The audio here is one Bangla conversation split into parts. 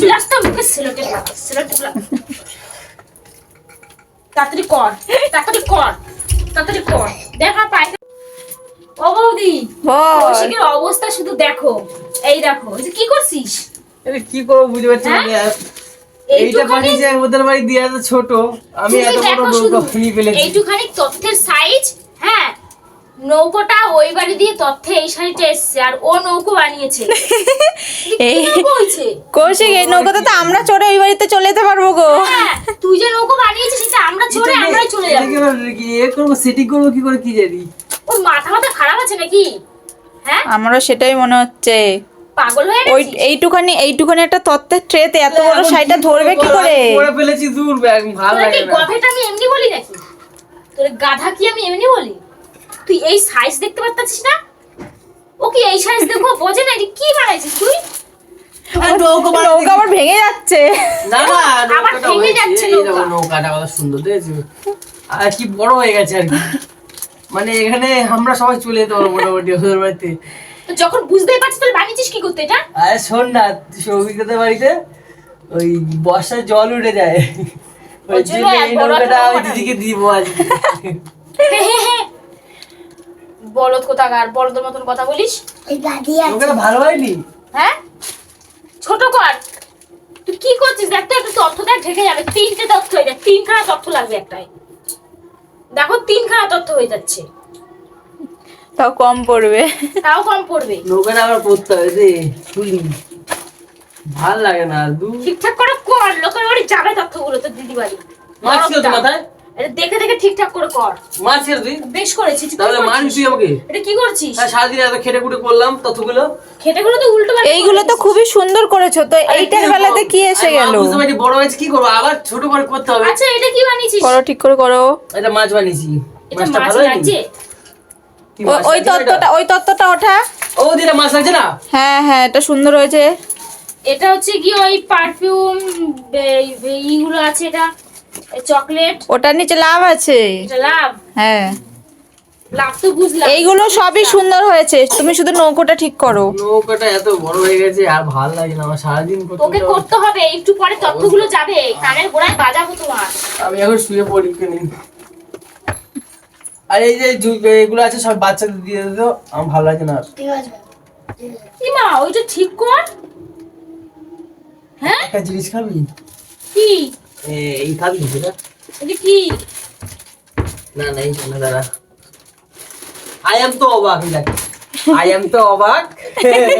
চিল্লাসটা মুখে সেলোটেপ লাগা তাড়াতাড়ি কর তাড়াতাড়ি কর তাড়াতাড়ি কর। দেখ আমার ও বৌদি কৌশিকের অবস্থা শুধু দেখো। এই দেখো যে কি করছিস? আরে কি করব বুঝতে পারছি না হ্যাঁ? এইটা ওদের বাড়ি দিয়ে ছোট। আমি এত বড় ফেলেছি। এইটুখানি তথ্যের নৌকোটা ওই বাড়ি দিয়ে তথ্যে এই শাড়িটা এসছে আর ও নৌকো বানিয়েছে। এই কৌশিক এই নৌকাতে তো আমরা চড়ে ওই বাড়িতে চলে যেতে পারব গো। হ্যাঁ তুই যে নৌকো বানিয়েছিস সেটা আমরা চড়ে আমরাই চলে যাব। এ করব সেটিং করব কি করে কি জানি? ওর মাথা মাথা খারাপ আছে নাকি? হ্যাঁ? আমারও সেটাই মনে হচ্ছে। পাগল হয়ে ওই এইটুখানি এইটুখানি একটা তত্ত্বের ট্রেতে এত বড় শাড়িটা ধরবে কি? করে? আমি ফেলেছি দূর ব্যাগ ভালো লাগে না। গধেটা আমি এমনি বলি নাকি? তোর গাধা কি আমি এমনি বলি? তুই এই সাইজ দেখতে পাচ্ছিস না? ও কি এই সাইজ দেখো? বোঝে না যে কি বানাইছিস তুই? নৌকা আবার ভেঙে যাচ্ছে। না না আবার নৌকাটা ভেঙে যাচ্ছে এই দেখো নৌকা। নৌকাটা কত সুন্দর দেখেছ? আর কি বড় হয়ে গেছে আর কি। মানে এখানে আমরা সবাই চলে যেতে পারব মোটামুটি ওদের বাড়িতে। যখন বুঝতেই পারছিস তাহলে বানিয়েছিস কি করতে এটা? আরে শোন না সৌভিকদের বাড়িতে ওই বর্ষায় জল উঠে যায়। ওই ওই জন্য জন্য এক এই নৌকাটা আমি দিদিকে দিব আজকে। বলদ কোথাকার? বলদের মতন কথা বলিস? ভালো হয়নি হ্যাঁ? ছোট কর। তুই কি করছিস? দেখ তো একটু তথ্য দেখ ঢেকে যাবে। তিনটে তথ্য হয়ে যায় তিনখানা তথ্য লাগবে একটাই দেখো তিনখানা তথ্য হয়ে যাচ্ছে। তাও কম পড়বে। তাও কম পড়বে। নৌকাটা আবার করতে হবে রে। শুনি। ভালো লাগে না ঠিকঠাক করে কর। লোকের বাড়ি যাবে তথ্যগুলো তো দিদি বাড়ি মাছ তো মাথায়? এটা দেখে দেখে ঠিকঠাক করে কর। তুই? বেশ করেছিস তাহলে মাছ তুই আমাকে? এটা কি করছিস? আর সারাদিন এত খেটে খুটে করলাম ততগুলো। খেটেগুলো তো উল্টো পাল্টা এইগুলো তো খুবই সুন্দর করেছ তো এইটার বেলাতে কি এসে গেল? বুঝতে পারি বড় হয়েছে কি করব? আবার ছোট করে করতে হবে। আচ্ছা এটা কি বানিয়েছিস? করো ঠিক করে করো। এটা মাছ বানিয়েছি। এটা মাছটা ভালো লাগছে? ওই তত্ত্বটা ওই তত্ত্বটা ওঠা। ও দিদা মাছ লাগছে না? হ্যাঁ হ্যাঁ এটা সুন্দর হয়েছে। এটা হচ্ছে কি ওই পারফিউম এইগুলো আছে এটা? চকলেট। ওটার নিচে লাভ আছে? লাভ? হ্যাঁ। লাভ তো বুঝলাম। এইগুলো সবই সুন্দর হয়েছে। তুমি শুধু নৌকোটা ঠিক করো। নৌকাটা এত বড় হয়ে গেছে আর ভালো লাগে না। আমার সারাদিন করতে তোকে করতে হবে। একটু পরে তথ্যগুলো যাবে। কানের গোড়ায় বাজাবো তোমার। আমি এখন শুয়ে পড়ি কেন আর এই যে এগুলো আছে সব বাচ্চাদের দিয়ে দিত আমার ভালো লাগে না আর। কি মা ওইটা ঠিক কর। হ্যাঁ? একটা জিনিস খাবি? কি? এই খাবি সেটা। এটা কি? না না এই না দাঁড়া। আই এম তো অবাক দেখ। আই এম তো অবাক।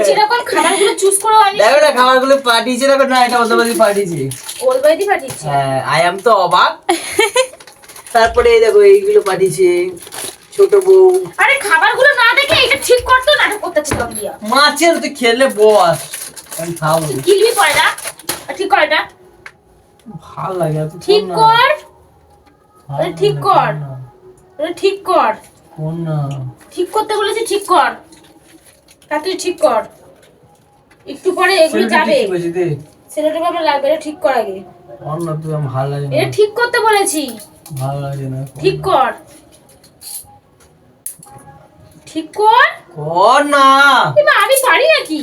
যেরকম খাবারগুলো চুজ করে আনিস দেখো না খাবারগুলো পাঠিয়েছে দেখো না এটা অতবাদি পাঠিয়েছে। বাইদি পাঠিয়েছি। হ্যাঁ আই এম তো অবাক। তারপরে এই দেখো এইগুলো পাঠিয়েছে ছোট বউ। আরে খাবারগুলো না দেখে এটা ঠিক করতো নাটক করতেছে তখন দিয়া মাছের তো খেলে বস। আমি খাব। গিলবি না ঠিক কর এটা। ভালো লাগে এত ঠিক কর। ঠিক কর। ঠিক কর। কোন না। ঠিক করতে বলেছি ঠিক কর। তাড়াতাড়ি ঠিক কর। একটু পরে এগুলো যাবে। আমার লাগবে এটা ঠিক কর আগে। কোন না তুই আমার ভালো লাগে এটা ঠিক করতে বলেছি। ভালো লাগে না ঠিক কর। ঠিক কর? কর না। আমি পারি নাকি?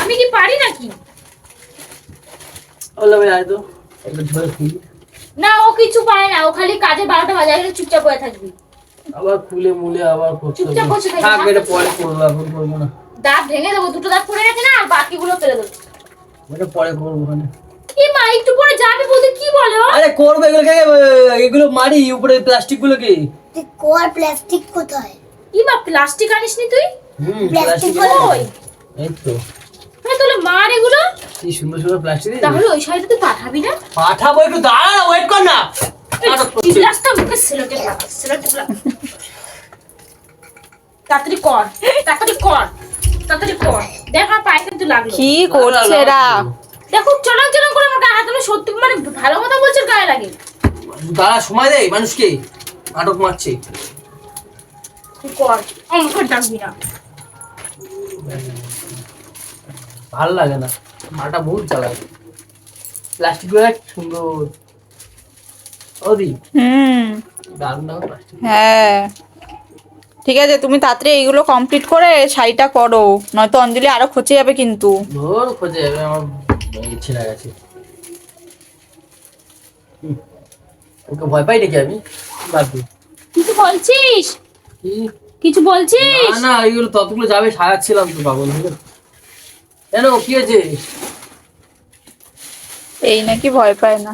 আমি কি পারি নাকি ওলা ভাই আয় তো একটু ধরে খুলি না ও কিছু পারে না ও খালি কাজে বারোটা বাজে গেলে চুপচাপ হয়ে থাকবি। আবার খুলে মুলে আবার চুপচাপ বসে থাকি, থাক থাক। এটা পরে করব এখন করব না। দাঁত ভেঙে দেবো দুটো দাঁত পড়ে গেছে না আর বাকিগুলো ফেলে দেবো। এটা পরে করব ওখানে। এ মা একটু পরে যাবে বলতে কি বলো আরে করব এগুলোকে এগুলো মারি উপরে প্লাস্টিক গুলোকে কোয়ার প্লাস্টিক কোথায়? ই মা প্লাস্টিক আনিস নি তুই? হুম প্লাস্টিক ওই এই তো। তাহলে মার এগুলো কি সুন্দর সুন্দর প্লাস্টিক তাহলে ওই শাড়িটা তুই পাঠাবি না? পাঠাবো একটু দাঁড়া ওয়েট কর না। মুখে তাড়াতাড়ি কর তাড়াতাড়ি কর তাড়াতাড়ি কর। দেখ পায়ে কিন্তু লাগল। কি করছে এরা? দেখো করে আমার গায়ে হাত সত্যি মানে ভালো কথা বলছে গায়ে লাগে। দাঁড়া সময় দেয় মানুষকে। নাটক মারছে। কর ডাকবি না। ভালো লাগে না। মাটা বহুত চালায় প্লাস্টিকগুলো এক সুন্দর ওদি হুম। দারুণ না প্লাস্টিক হ্যাঁ। ঠিক আছে তুমি তাড়াতাড়ি এইগুলো কমপ্লিট করে শাড়িটা করো নয়তো অঞ্জলি আরও খচে যাবে কিন্তু। ধর খোঁজে যাবে আমার ছেড়ে গেছে। ওকে ভয় পাই নাকি আমি? বাদ। কিছু বলছিস? কি? কিছু বলছিস? না না এইগুলো ততগুলো যাবে সাজাচ্ছিলাম তো হয়ে কেন কি হয়েছে? এই নাকি ভয় পায় না।